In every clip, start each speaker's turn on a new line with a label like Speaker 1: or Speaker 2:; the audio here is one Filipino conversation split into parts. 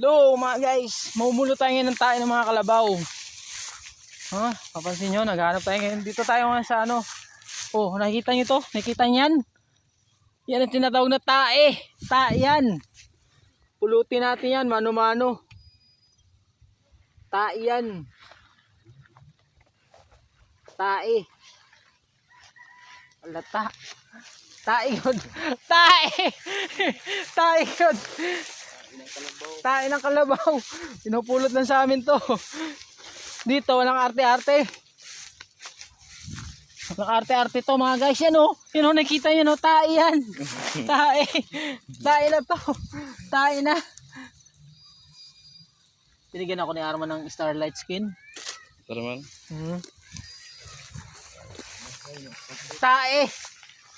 Speaker 1: Hello mga guys, maumulo tayo ngayon ng tayo ng mga kalabaw. Ha? Papansin nyo, naghanap tayo ngayon. Dito tayo ngayon sa ano. Oh, nakikita nyo to? Nakikita nyo yan? Yan ang tinatawag na tae. Tae yan. Pulutin natin yan, mano-mano. Tae yan. Tae. Alata. Tae yun. Tae. Tae yun. Tae ng kalabaw. Pinupulot lang sa amin to. Dito, walang arte-arte. Walang arte-arte to mga guys. Yan o. Yan o, nakita nyo no. Tae yan. Tae. Tae na to. Tae na. Binigyan ako ni Arman ng Starlight skin.
Speaker 2: Tara man.
Speaker 1: Hmm. Tae.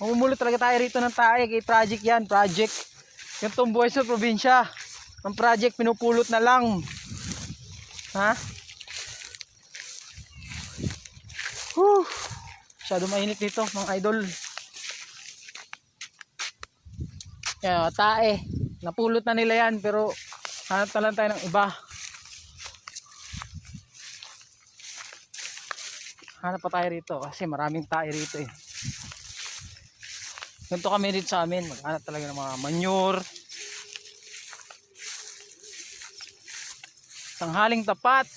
Speaker 1: Mamumulo talaga tayo rito ng tae. Kay project yan. Project. Yung tumbuhay sa probinsya. Ang project pinupulot na lang. Ha? Whew. Masyado mainit dito mga idol. Kaya tae. Napulot na nila yan pero hanap na lang tayo ng iba. Hanap pa tayo rito kasi maraming tae rito eh. Ganito kami dito sa amin. Maghanap talaga ng mga manure. Tanghaling tapat.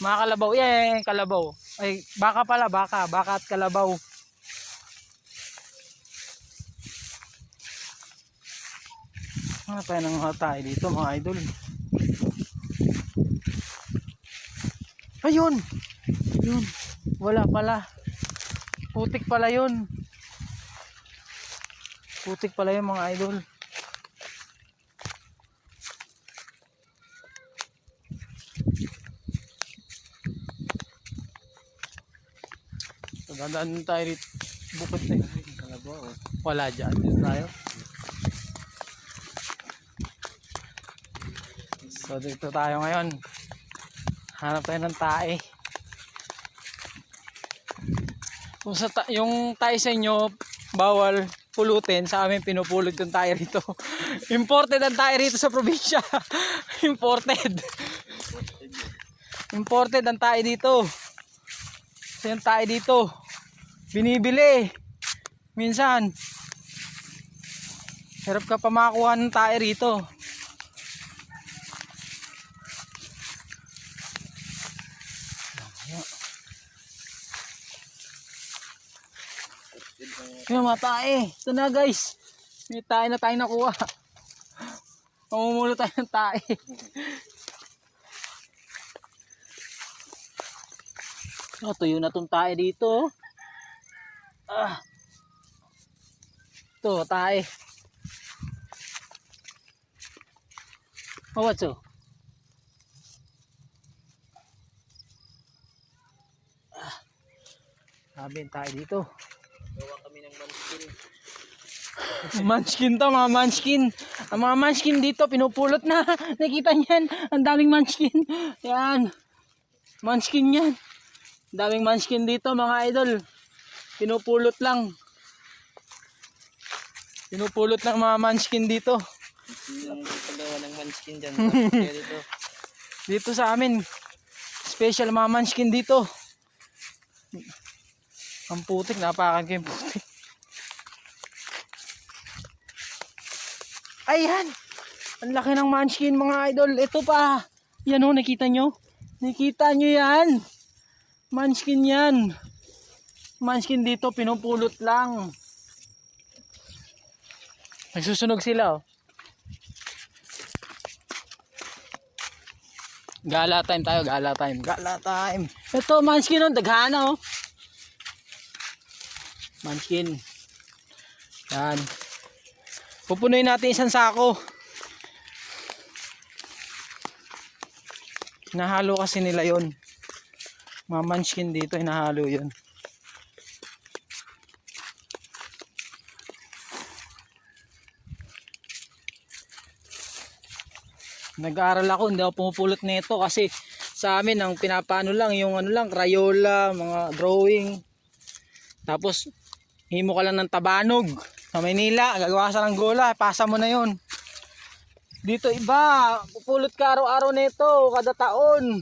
Speaker 1: Mga kalabaw. Yeah, kalabaw. Ay, baka pala, baka. Baka at kalabaw. Ano tayo ng mga tayo dito mga idol? Ayun! Yun. Wala pala. Putik pala yun. Putik pala yun mga idol. Dadaan tayo rito. Bukod na yun.
Speaker 2: Kalabaw.
Speaker 1: Wala dyan. Dito tayo. So dito tayo ngayon. Hanap tayo ng tae. Kung sa ta- yung tae sa inyo, bawal pulutin. Sa amin pinupulot yung tae rito. Imported ang tae rito sa probinsya. Imported. Imported ang tae dito. So yung tae dito. Binibili. Minsan. Hirap ka pa makakuha ng tae rito. Yung mga tae. Ito na guys. May tae na tayo nakuha. Mamumulo tayo ng tae. Oh, tuyo na tong tae dito. Ah. Ito, tae. Oh, what's up? Ah. Sabi tayo dito.
Speaker 2: Gawa kami ng manskin.
Speaker 1: Munchkin to, mga munchkin. Ang mga munchkin dito, pinupulot na. Nakita niyan, ang daming munchkin. Yan. Munchkin yan. Ang daming munchkin dito, mga idol. Pinupulot lang. Pinupulot lang mga munchkin dito.
Speaker 2: Yung dalawa ng manskin dyan. Dito.
Speaker 1: Dito sa amin. Special mga munchkin dito. Ang putik, napakan ko yung putik. Ayan! Ang laki ng munchkin mga idol. Ito pa. Yan o, nakita nyo? Nakita nyo yan? Munchkin yan. Munchkin dito, pinupulot lang. Nagsusunog sila oh. Gala time tayo, gala time. Gala time. Ito, munchkin oh, daghana oh. Munchkin. Yan. Pupunuin natin isang sako. Nahalo kasi nila yon. Mga munchkin dito, hinahalo yon. Nag-aaral ako, hindi ako pumupulot nito kasi sa amin ang pinapano lang yung ano lang, Crayola, mga drawing. Tapos himo ka lang ng tabanog sa Maynila, gagawa ka ng gola, pasa mo na 'yon. Dito iba, pupulot ka araw-araw nito, kada taon.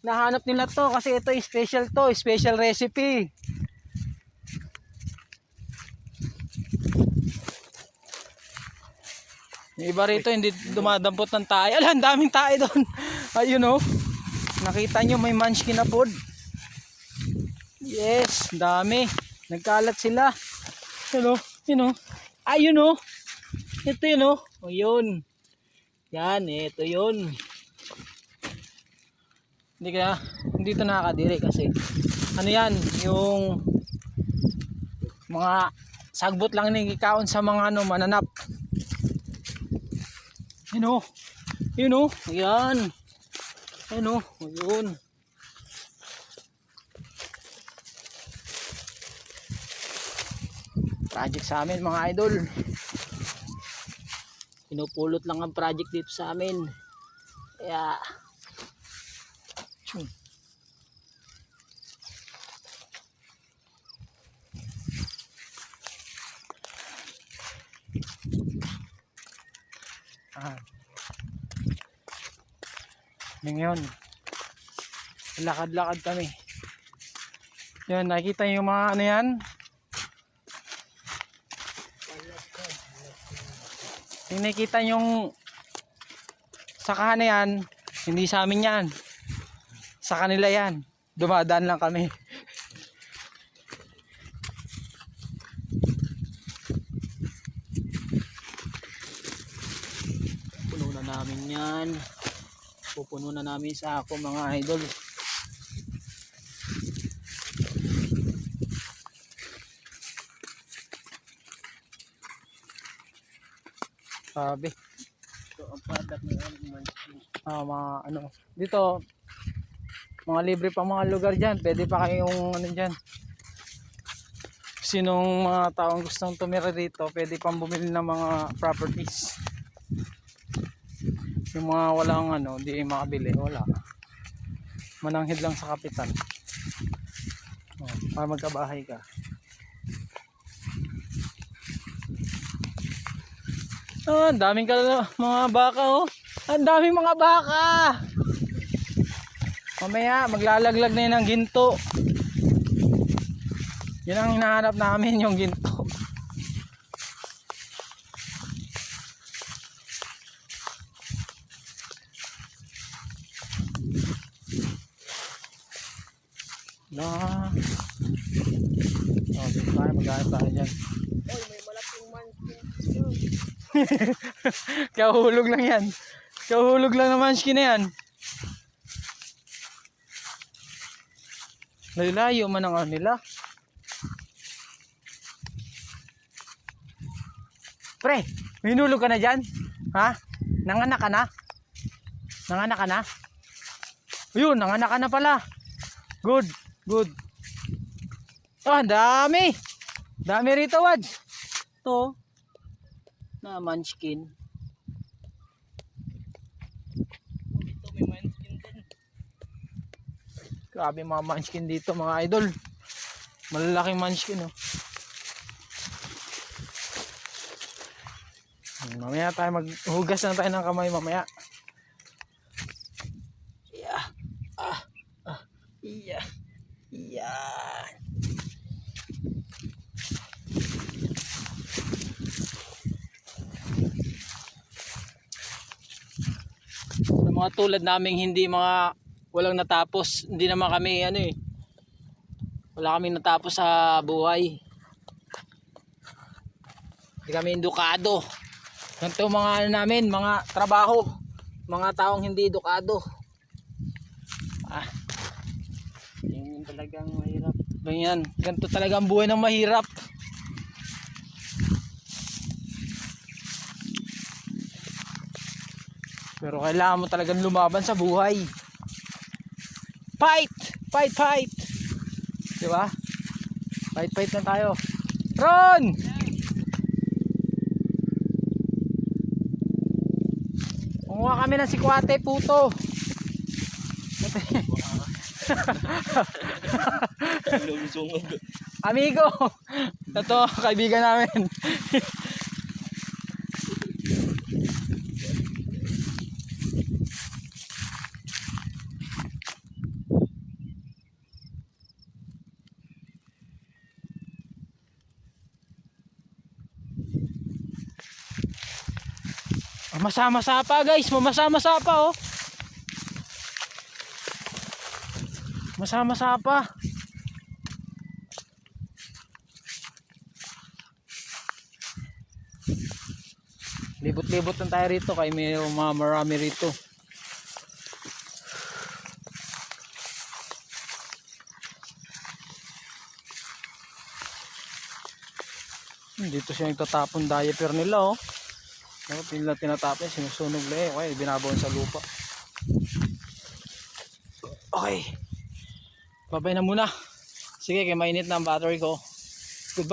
Speaker 1: Nahanap nila to kasi ito special to, special recipe. Iba rito hindi dumadampot ng tayo. Ala, ang daming tayo doon. Ayun oh. Nakita nyo may munchkin na food. Yes, dami. Nagkalat sila. Oh. Yun oh. Ayun oh. Ito yun oh. O yun. Yan, ito yun. Hindi kaya, hindi ito nakakadiri kasi ano yan, yung mga sagbot lang nagkikaon sa mga ano, mananap. Yun oh. Yun oh. Yan. Yun oh. Yun. Project sa amin mga idol. Pinupulot lang ang project dito sa amin. Kaya Tsyum. Ah. Ngayon, lakad-lakad kami. Yan, nakikita niyo yung mga ano yan? Yung nakikita yung sakahan na yan, hindi sa amin yan. Sa kanila yan. Dumadaan lang kami. Puno na namin yan. Pupuno na namin sa ako mga idol. Sabi.
Speaker 2: Ito ang product ng.
Speaker 1: Ah, mga ano. Dito, mga libre pa mga lugar dyan. Pwede pa kayong ano dyan. Sinong mga taong gustong tumira dito, pwede pang bumili ng mga properties. Yung mga walang ano, di makabili, wala. Mananghid lang sa kapital. Oh, para magkabahay ka. Oh, ang daming kala mga baka oh. Ang daming mga baka. Mamaya maglalaglag na yun ng ginto. Yun ang hinahanap namin yung ginto. Na. Oh, dito tayo maghanap tayo dyan.
Speaker 2: Oy, may malaking munchkin.
Speaker 1: Kahulog lang yan. Kahulog lang naman skin na yan. Layo man ang ano nila. Pre, minulog ka na dyan? Ha? Nanganak ka na? Nanganak ka na? Ayun, nanganak ka na pala. Good, good. Oh, ang dami. Dami rito, Wads. Ito na munchkin.
Speaker 2: Dito may munchkin din.
Speaker 1: Grabe mga munchkin dito mga idol. Malalaking munchkin oh. Mamaya tayo maghugas na tayo ng kamay mamaya. Yeah. Ah. Ah. Yeah. Yeah. Sa mga tulad naming hindi mga walang natapos, hindi naman kami ano eh. Wala kaming natapos sa buhay. Hindi kami edukado. Ganito mga ano namin, mga trabaho. Mga taong hindi edukado. Ah.
Speaker 2: Yung talagang mahirap.
Speaker 1: Ganyan. Ganito talaga ang buhay ng mahirap. Pero kailangan mo talagang lumaban sa buhay. Fight! Fight, fight! Di ba? Fight, fight na tayo. Ron! Kumuha kami ng sikwate, puto. Amigo! Ito, kaibigan namin. Mamasa-masa guys, mamasa-masa oh. Masama-masa. Libot-libot lang tayo rito kay may mga marami rito. Dito siya nagtatapon diaper nila oh. Dapat nila tinatapon, sinusunog lang eh. Okay, binabawan sa lupa. Okay. Babay na muna. Sige, kaya mainit na ang battery ko.